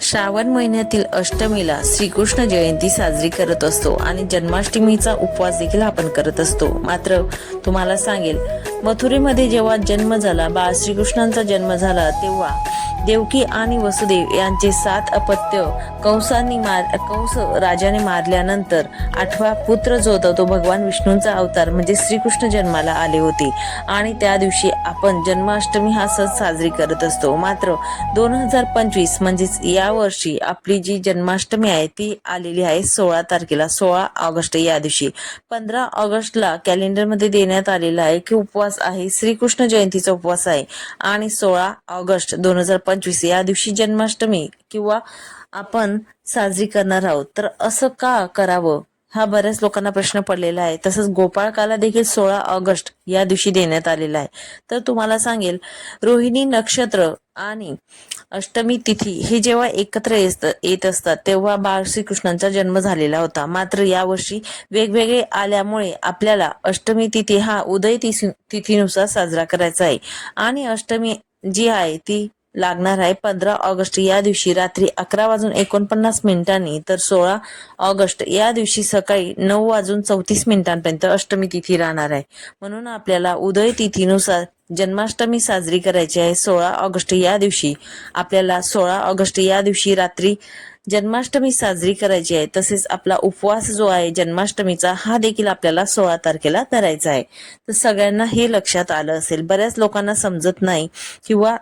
श्रावण महिन्यातील अष्टमीला श्रीकृष्ण जयंती साजरी करत असतो आणि जन्माष्टमीचा उपवास देखील आपण करत असतो. मात्र तुम्हाला सांगेल मथुरेमध्ये जेव्हा जन्म झाला बाळ श्रीकृष्णांचा जन्म झाला तेव्हा देवकी आणि वसुदेव यांचे सात अपत्य कंसांनी मार कंस राजाने मारल्यानंतर आठवा पुत्र जो होता तो भगवान विष्णूंचा अवतार म्हणजे श्रीकृष्ण जन्माला आले होते. आणि त्या दिवशी आपण जन्माष्टमी हा सण साजरी करत असतो. मात्र दोन हजार पंचवीस म्हणजेच या वर्षी आपली जी जन्माष्टमी आहे ती आलेली आहे सोळा तारखेला सोळा ऑगस्ट या दिवशी. पंधरा ऑगस्टला कॅलेंडरमध्ये देण्यात आलेला आहे की उपवास आहे श्रीकृष्ण जयंतीचा उपवास आहे. आणि सोळा ऑगस्ट दोन हजार पंचवीस या दिवशी जन्माष्टमी किंवा आपण साजरी करणार आहोत. तर असं का करावं? हा बऱ्याच लोकांना प्रश्न पडलेला आहे. तसंच गोपाळकाला देखील सोळा ऑगस्ट या दिवशी देण्यात आलेला आहे. तर तुम्हाला सांगेल रोहिणी नक्षत्र आणि अष्टमी तिथी हे जेव्हा एकत्र येत येत असतात तेव्हा बाळ श्रीकृष्णांचा जन्म झालेला होता. मात्र यावर्षी वेगवेगळे आल्यामुळे आपल्याला अष्टमी तिथी हा उदय तिथीनुसार साजरा करायचा आहे. आणि अष्टमी जी आहे ती लागणार आहे. पंधरा ऑगस्ट या दिवशी रात्री अकरा वाजून एकोणपन्नास मिनिटांनी तर सोळा ऑगस्ट या दिवशी सकाळी नऊ वाजून चौतीस मिनिटांपर्यंत अष्टमी तिथी राहणार आहे. म्हणून आपल्याला उदय तिथीनुसार जन्माष्टमी साजरी करायची आहे सोळा ऑगस्ट या दिवशी. आपल्याला सोळा ऑगस्ट या दिवशी रात्री जन्माष्टमी साजरी करायची आहे तसेच आपला उपवास जो आहे जन्माष्टमीचा हा देखील आपल्याला सोळा तारखेला करायचा आहे. तर सगळ्यांना हे लक्षात आलं असेल. बऱ्याच लोकांना समजत नाही किंवा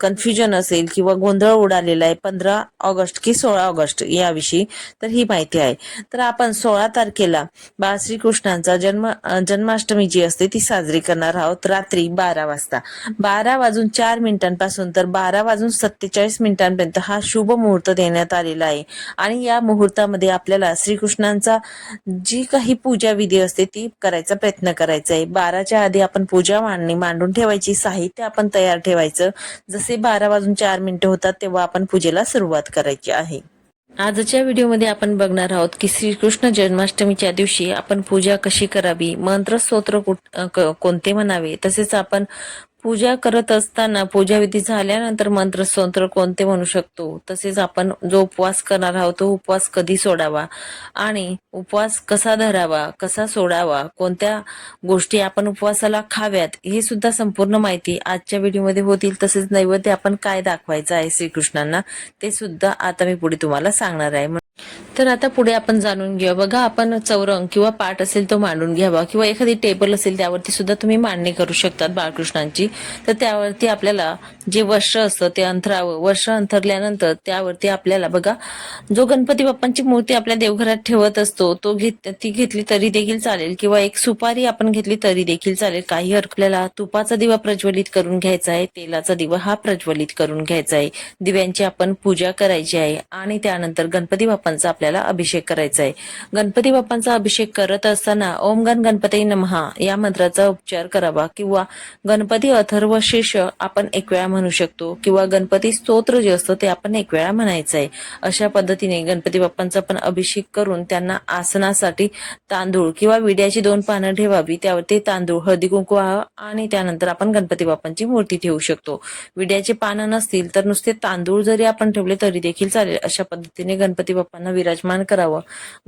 कन्फ्युजन असेल किंवा गोंधळ उडालेला आहे पंधरा ऑगस्ट की सोळा ऑगस्ट याविषयी तर ही माहिती आहे. तर आपण सोळा तारखेला बाळ श्रीकृष्णांचा जन्म जन्माष्टमी जी असते ती साजरी करणार आहोत रात्री बारा वाजता. बारा वाजून चार मिनिटांपासून तर बारा वाजून सत्तेचाळीस मिनिटांपर्यंत हा शुभ मुहूर्त देण्यात आलेला आहे. आणि या मुहूर्तामध्ये आपल्याला श्रीकृष्णांचा जी काही पूजा विधी असते ती करायचा प्रयत्न करायचा आहे. बाराच्या आधी आपण पूजा मांडणी मांडून ठेवायची साहित्य आपण तयार ठेवायचं. जसे बारा वाजून चार मिनिटं होतात तेव्हा आपण पूजेला सुरुवात करायची आहे. आजच्या व्हिडिओमध्ये आपण बघणार आहोत की श्रीकृष्ण जन्माष्टमीच्या दिवशी आपण पूजा कशी करावी? मंत्र स्तोत्र कोणते म्हणावे? तसेच आपण पूजा करत असताना पूजाविधी झाल्यानंतर मंत्र स्तोत्र कोणते म्हणू शकतो? तसेच आपण जो उपवास करणार आहोत तो उपवास कधी सोडावा? आणि उपवास कसा धरावा? कसा सोडावा? कोणत्या गोष्टी आपण उपवासाला खाव्यात? ही सुद्धा संपूर्ण माहिती आजच्या व्हिडिओमध्ये होतील. तसेच नैवेद्य आपण काय दाखवायचं आहे श्रीकृष्णांना ते सुद्धा आता मी पुढे तुम्हाला सांगणार आहे. तर आता पुढे आपण जाणून घ्या बघा आपण चौरंग किंवा पाठ असेल तो मांडून घ्यावा किंवा एखादी टेबल असेल त्यावरती सुद्धा तुम्ही मांडणी करू शकतात बाळकृष्णांची. तर त्यावरती आपल्याला जे वर्ष असतं ते अंतरावं वर्ष अंतरल्यानंतर त्यावरती आपल्याला बघा जो गणपती बाप्पांची मूर्ती आपल्या देवघरात ठेवत असतो तो घेत ती घेतली तरी देखील चालेल. किंवा एक सुपारी आपण घेतली तरी देखील चालेल. काही आपल्याला तुपाचा दिवा प्रज्वलित करून घ्यायचा आहे तेलाचा दिवा हा प्रज्वलित करून घ्यायचा आहे. दिव्यांची आपण पूजा करायची आहे. आणि त्यानंतर गणपती बाप्पांचा आपल्याला अभिषेक करायचा आहे गणपती बाप्पांचा अभिषेक करत असताना ओम गण गणपती नमहा या मंत्राचा उपचार करावा किंवा गणपती अथर्व शीर्ष आपण एक वेळा म्हणू शकतो किंवा गणपती स्तोत्र जे असतं ते आपण एक वेळा म्हणायचं आहे अशा पद्धतीने गणपती बाप्पांचा आपण अभिषेक करून त्यांना आसनासाठी तांदूळ किंवा विड्याची दोन पानं ठेवावी त्यावरती तांदूळ हळदी कुंकू आणि त्यानंतर आपण गणपती बाप्पांची मूर्ती ठेवू शकतो. विड्याचे पानं नसतील तर नुसते तांदूळ जरी आपण ठेवले तरी देखील चालेल. अशा पद्धतीने गणपती बाप्पांना विराजमान करावं.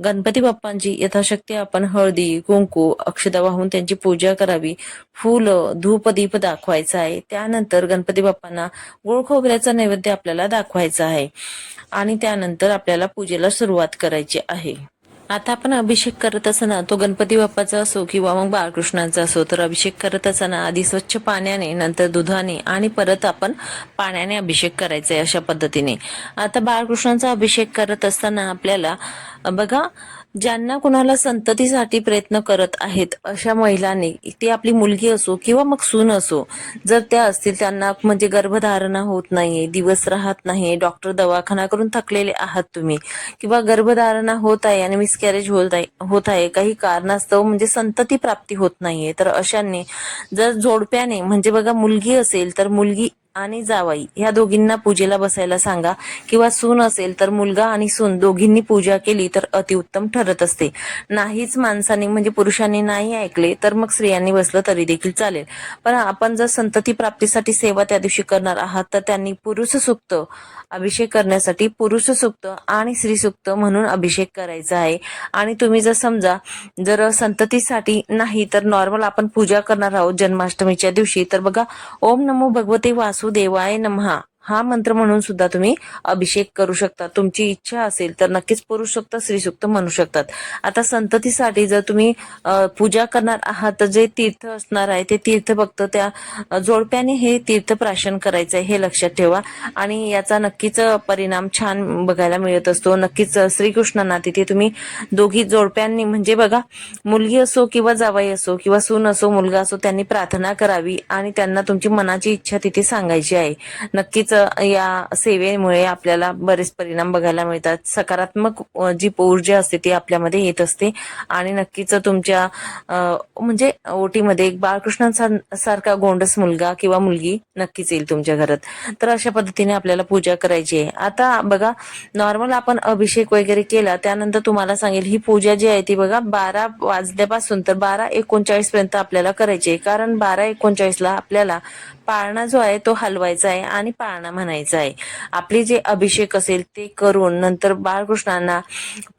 गणपती बाप्पांची यथाशक्ती आपण हळदी कुंकू अक्षता वाहून त्यांची पूजा करावी. फुलं धूप दीप दाखवायचा आहे. त्यानंतर गणपती बाप्पांना गोळ खोबऱ्याचा नैवेद्य आपल्याला दाखवायचा आहे. आणि त्यानंतर आपल्याला पूजेला सुरुवात करायची आहे. आता आपण अभिषेक करत असताना तो गणपती बाप्पाचा असो किंवा मग बाळकृष्णाचा असो तर अभिषेक करत असताना आधी स्वच्छ पाण्याने नंतर दुधाने आणि परत आपण पाण्याने अभिषेक करायचा आहे अशा पद्धतीने. आता बाळकृष्णाचा अभिषेक करत असताना आपल्याला बघा ज्यांना कुणाला संततीसाठी प्रयत्न करत आहेत अशा महिलांनी ती आपली मुलगी असो किंवा मग सून असो जर त्या असतील त्यांना म्हणजे गर्भधारणा होत नाहीये दिवस राहत नाही डॉक्टर दवाखाना करून थकलेले आहात तुम्ही किंवा गर्भधारणा होत आहे आणि मिसकॅरेज होत आहे होत आहे काही कारणास्तव म्हणजे संतती प्राप्ती होत नाहीये तर अशांनी जर जोडप्याने म्हणजे बघा मुलगी असेल तर मुलगी आणि जावाई. ह्या दोघींना पूजेला बसायला सांगा. किंवा सून असेल तर मुलगा आणि सून दोघींनी पूजा केली तर अतिउत्तम ठरत असते. नाहीच माणसांनी म्हणजे पुरुषांनी नाही ऐकले तर मग स्त्रियांनी बसलं तरी देखील चालेल. पण आपण जर संतती प्राप्तीसाठी सेवा त्या दिवशी करणार आहात तर त्यांनी पुरुष सुक्त अभिषेक करण्यासाठी पुरुष सुक्त आणि स्त्री सुक्त म्हणून अभिषेक करायचा आहे. आणि तुम्ही जर समजा जर संततीसाठी नाही तर नॉर्मल आपण पूजा करणार आहोत जन्माष्टमीच्या दिवशी तर बघा ओम नमो भगवते वासुदेवाय नमहा हा मंत्र म्हणून सुद्धा तुम्ही अभिषेक करू शकता. तुमची इच्छा असेल तर नक्कीच पुरुष सुक्त स्त्री सुक्त म्हणू शकतात. आता संततीसाठी जर तुम्ही पूजा करणार आहात तर जे तीर्थ असणार आहे ते तीर्थ फक्त त्या जोडप्याने हे तीर्थ प्राशन करायचं आहे हे लक्षात ठेवा. आणि याचा नक्कीच परिणाम छान बघायला मिळत असतो. नक्कीच श्रीकृष्णांना तिथे तुम्ही दोघी जोडप्यांनी म्हणजे बघा मुलगी असो किंवा जावाई असो किंवा सून असो मुलगा असो त्यांनी प्रार्थना करावी आणि त्यांना तुमची मनाची इच्छा तिथे सांगायची आहे. नक्कीच या सेवेमुळे आपल्याला बरेच परिणाम बघायला मिळतात. सकारात्मक जी ऊर्जा असते ती आपल्यामध्ये येत असते. आणि नक्कीच तुमच्या म्हणजे ओटीमध्ये एक बाळकृष्णांसारखा गोंडस मुलगा किंवा मुलगी नक्कीच येईल तुमच्या घरात. तर अशा पद्धतीने आपल्याला पूजा करायची आहे. आता बघा नॉर्मल आपण अभिषेक वगैरे केला त्यानंतर तुम्हाला सांगेल ही पूजा जी आहे ती बघा बारा वाजल्यापासून तर बारा एकोणचाळीस पर्यंत आपल्याला करायची आहे. कारण बारा एकोणचाळीसला आपल्याला पाळणा जो आहे तो हलवायचा आहे. आणि पाळणा म्हणायचं आहे. आपले जे अभिषेक असेल ते करून नंतर बाळकृष्णांना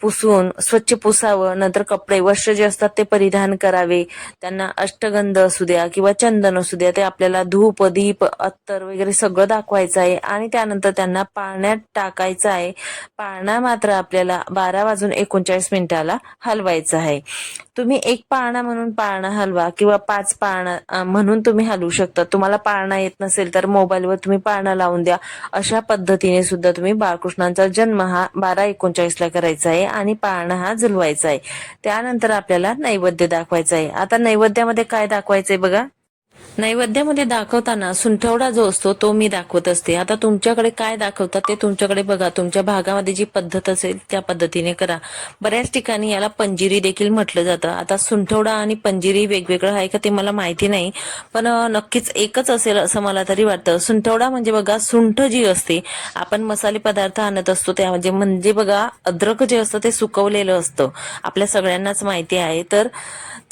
पुसून स्वच्छ पुसावं नंतर कपडे वस्त्र जे असतात ते परिधान करावे. त्यांना अष्टगंध असू द्या किंवा चंदन असू द्या ते आपल्याला धूप दीप अत्तर वगैरे सगळं दाखवायचं आहे. आणि त्यानंतर त्यांना पाळण्यात टाकायचं आहे. पाळणा मात्र आपल्याला बारा वाजून एकोणचाळीस मिनिटाला हलवायचा आहे. तुम्ही एक पाळणा म्हणून पाळणा हलवा किंवा पाच पाळणा म्हणून तुम्ही हलवू शकता. तुम्हाला पाळणा येत नसेल तर मोबाईलवर तुम्ही पाळणा लावून द्या. अशा पद्धतीने सुद्धा तुम्ही बाळकृष्णांचा जन्म हा बारा एकोणचाळीसला करायचा आहे आणि पाळणा हा झुलवायचा आहे. त्यानंतर आपल्याला नैवेद्य दाखवायचा आहे. आता नैवेद्यामध्ये काय दाखवायचंय बघा? नैवेद्यामध्ये दाखवताना सुंठवडा जो असतो तो मी दाखवत असते. आता तुमच्याकडे काय दाखवतात ते तुमच्याकडे बघा. तुमच्या भागामध्ये जी पद्धत असेल त्या पद्धतीने करा. बऱ्याच ठिकाणी याला पंजिरी देखील म्हटलं जातं. आता सुंठवडा आणि पंजिरी वेगवेगळं आहे का ते मला माहिती नाही. पण नक्कीच एकच असेल असं मला तरी वाटतं. सुंठवडा म्हणजे बघा सुंठ जी असते आपण मसाले पदार्थ आणत असतो त्या म्हणजे म्हणजे बघा अद्रक जे असतं ते सुकवलेलं असतं. आपल्या सगळ्यांनाच माहिती आहे. तर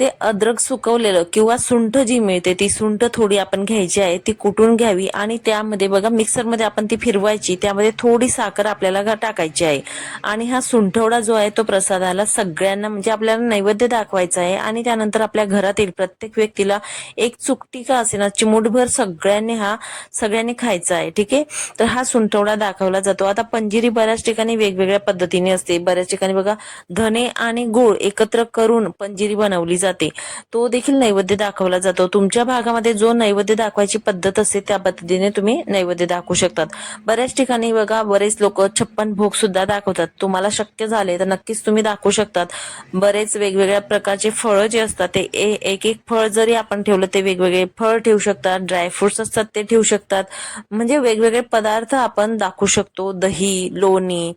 ते अद्रक सुकवलेलं किंवा सुंठ जी मिळते ती सुंठ थोडी आपण घ्यायची आहे ती कुटून घ्यावी आणि त्यामध्ये बघा मिक्सरमध्ये आपण ती फिरवायची त्यामध्ये थोडी साखर आपल्याला टाकायची आहे. आणि हा सुंठवडा जो आहे तो प्रसादाला सगळ्यांना म्हणजे आपल्याला नैवेद्य दाखवायचा आहे आणि त्यानंतर आपल्या घरातील प्रत्येक व्यक्तीला एक चुकटी का असेना चिमूटभर सगळ्यांनी हा सगळ्यांनी खायचा आहे ठीक आहे? तर हा सुंठवडा दाखवला जातो. आता पंजिरी बऱ्याच ठिकाणी वेगवेगळ्या पद्धतीने असते. बऱ्याच ठिकाणी बघा धने आणि गुळ एकत्र करून पंजिरी बनवली जाते. तो देखील नैवेद्य दाखवला जातो. तुमच्या भागामध्ये जो नैवेद्य दाखवायची पद्धत असते त्या पद्धतीने तुम्ही नैवेद्य दाखवू शकतात. बऱ्याच ठिकाणी बघा बरेच लोक छप्पन भोग सुद्धा दाखवतात. तुम्हाला शक्य झाले तर नक्कीच तुम्ही दाखवू शकतात. बरेच वेगवेगळ्या प्रकारचे फळं जे असतात ते ए- एक एक फळ जरी आपण ठेवलं ते वेगवेगळे फळ ठेवू शकतात. ड्रायफ्रुट्स असतात ते ठेवू शकतात. म्हणजे वेगवेगळे पदार्थ आपण दाखवू शकतो. दही लोणी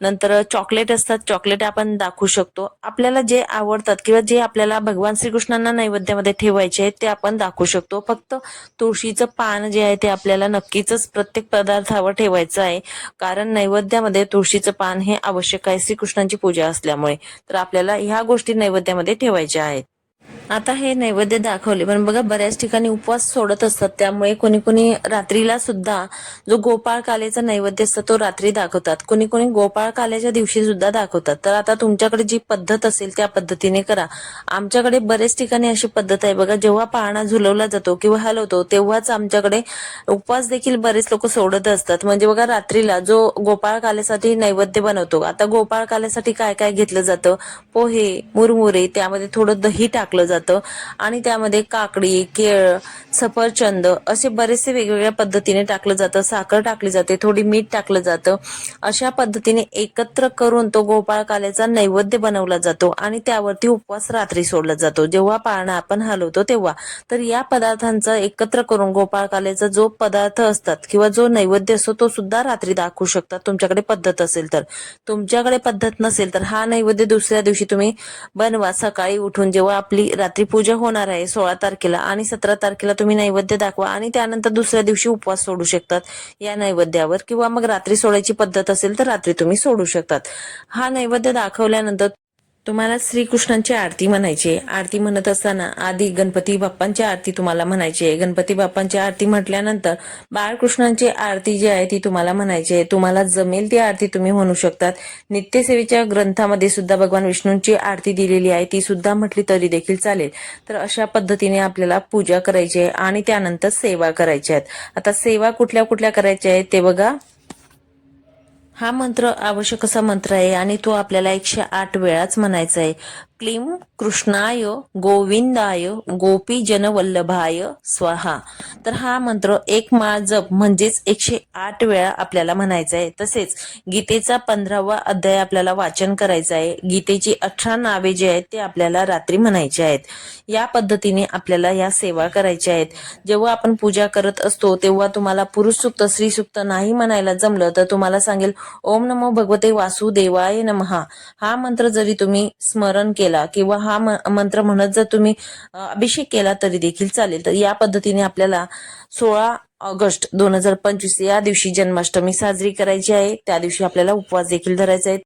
नंतर चॉकलेट असतात चॉकलेट आपण दाखवू शकतो. आपल्याला जे आवडतात किंवा जे आपल्याला भगवान श्रीकृष्णांना नैवेद्यामध्ये ठेवायचे आहेत ते आपण दाखवू शकतो. फक्त तुळशीचं पान जे आहे ते आपल्याला नक्कीच प्रत्येक पदार्थावर ठेवायचं आहे. कारण नैवेद्यामध्ये तुळशीचं पान हे आवश्यक आहे श्रीकृष्णांची पूजा असल्यामुळे. तर आपल्याला ह्या गोष्टी नैवेद्यामध्ये ठेवायच्या आहेत. आता हे नैवेद्य दाखवले पण बघा बऱ्याच ठिकाणी उपवास सोडत असतात त्यामुळे कोणी कोणी रात्रीला सुद्धा जो गोपाळ कालेचा नैवेद्य असतो तो रात्री दाखवतात. कोणी कोणी गोपाळ कालेच्या दिवशी सुद्धा दाखवतात. तर आता तुमच्याकडे जी पद्धत असेल त्या पद्धतीने करा. आमच्याकडे बरेच ठिकाणी अशी पद्धत आहे बघा जेव्हा पाळणा झुलवला जातो किंवा हलवतो तेव्हाच आमच्याकडे उपवास देखील बरेच लोक सोडत असतात. म्हणजे बघा रात्रीला जो गोपाळ कालेसाठी नैवेद्य बनवतो आता गोपाळ कालेसाठी काय काय घेतलं जातं? पोहे मुरमुरे त्यामध्ये थोडं दही टाकलं जातं. आणि त्यामध्ये काकडी केळ सफरचंद असे बरेचसे वेगवेगळ्या पद्धतीने टाकलं जातं. साखर टाकली जाते थोडी मीठ टाकलं जातं. अशा पद्धतीने एकत्र करून तो गोपाळ काल्याचा नैवेद्य बनवला जातो आणि त्यावरती उपवास रात्री सोडला जातो. जेव्हा पाळणा आपण हलवतो तेव्हा. तर या पदार्थांचा एकत्र करून गोपाळ काल्याचा जो पदार्थ असतात किंवा जो नैवेद्य असतो तो सुद्धा रात्री दाखवू शकतात. तुमच्याकडे पद्धत असेल तर. तुमच्याकडे पद्धत नसेल तर हा नैवेद्य दुसऱ्या दिवशी तुम्ही बनवा. सकाळी उठून जेव्हा आपली रात्री पूजा होणार आहे सोळा तारखेला आणि सतरा तारखेला तुम्ही नैवेद्य दाखवा आणि त्यानंतर दुसऱ्या दिवशी उपवास सोडू शकतात या नैवेद्यावर. किंवा मग रात्री सोडायची पद्धत असेल तर रात्री तुम्ही सोडू शकतात. हा नैवेद्य दाखवल्यानंतर तुम्हाला श्रीकृष्णांची आरती म्हणायची. आहे. आरती म्हणत असताना आधी गणपती बाप्पांची आरती तुम्हाला म्हणायची आहे. गणपती बाप्पांची आरती म्हटल्यानंतर बाळकृष्णांची आरती जी आहे ती तुम्हाला म्हणायची आहे. तुम्हाला जमेल ती आरती तुम्ही म्हणू शकतात. नित्यसेवेच्या ग्रंथामध्ये सुद्धा भगवान विष्णूंची आरती दिलेली आहे. ती सुद्धा म्हटली तरी देखील चालेल. तर अशा पद्धतीने आपल्याला पूजा करायची आहे आणि त्यानंतर सेवा करायच्या आहेत. आता सेवा कुठल्या कुठल्या करायच्या आहेत ते बघा. हा मंत्र आवश्यक असा मंत्र आहे आणि तो आपल्याला एकशे आठ वेळाच म्हणायचा आहे. क्लीम कृष्णाय गोविंदाय गोपी जनवल्लभाय स्वाहा. तर हा मंत्र एक माळ जप म्हणजेच एकशे आठ वेळा आपल्याला म्हणायचा आहे. तसेच गीतेचा पंधरावा अध्याय आपल्याला वाचन करायचा आहे. गीतेची अठरा नावे जी आहेत ते आपल्याला रात्री म्हणायचे आहेत. या पद्धतीने आपल्याला या सेवा करायच्या आहेत. जेव्हा आपण पूजा करत असतो तेव्हा तुम्हाला पुरुष सुक्त स्त्री सुक्त नाही म्हणायला जमलं तर तुम्हाला सांगेल ओम नमो भगवते वासुदेवाय नमहा. हा मंत्र जरी तुम्ही स्मरण केला केला किंवा हा म- मंत्र म्हणत जर तुम्ही अभिषेक केला तरी देखील चालेल. तर या पद्धतीने आपल्याला सोळा ऑगस्ट दोन हजार पंचवीस या दिवशी जन्माष्टमी साजरी करायची आहे. त्या दिवशी आपल्याला उपवास देखील धरायचा आहे.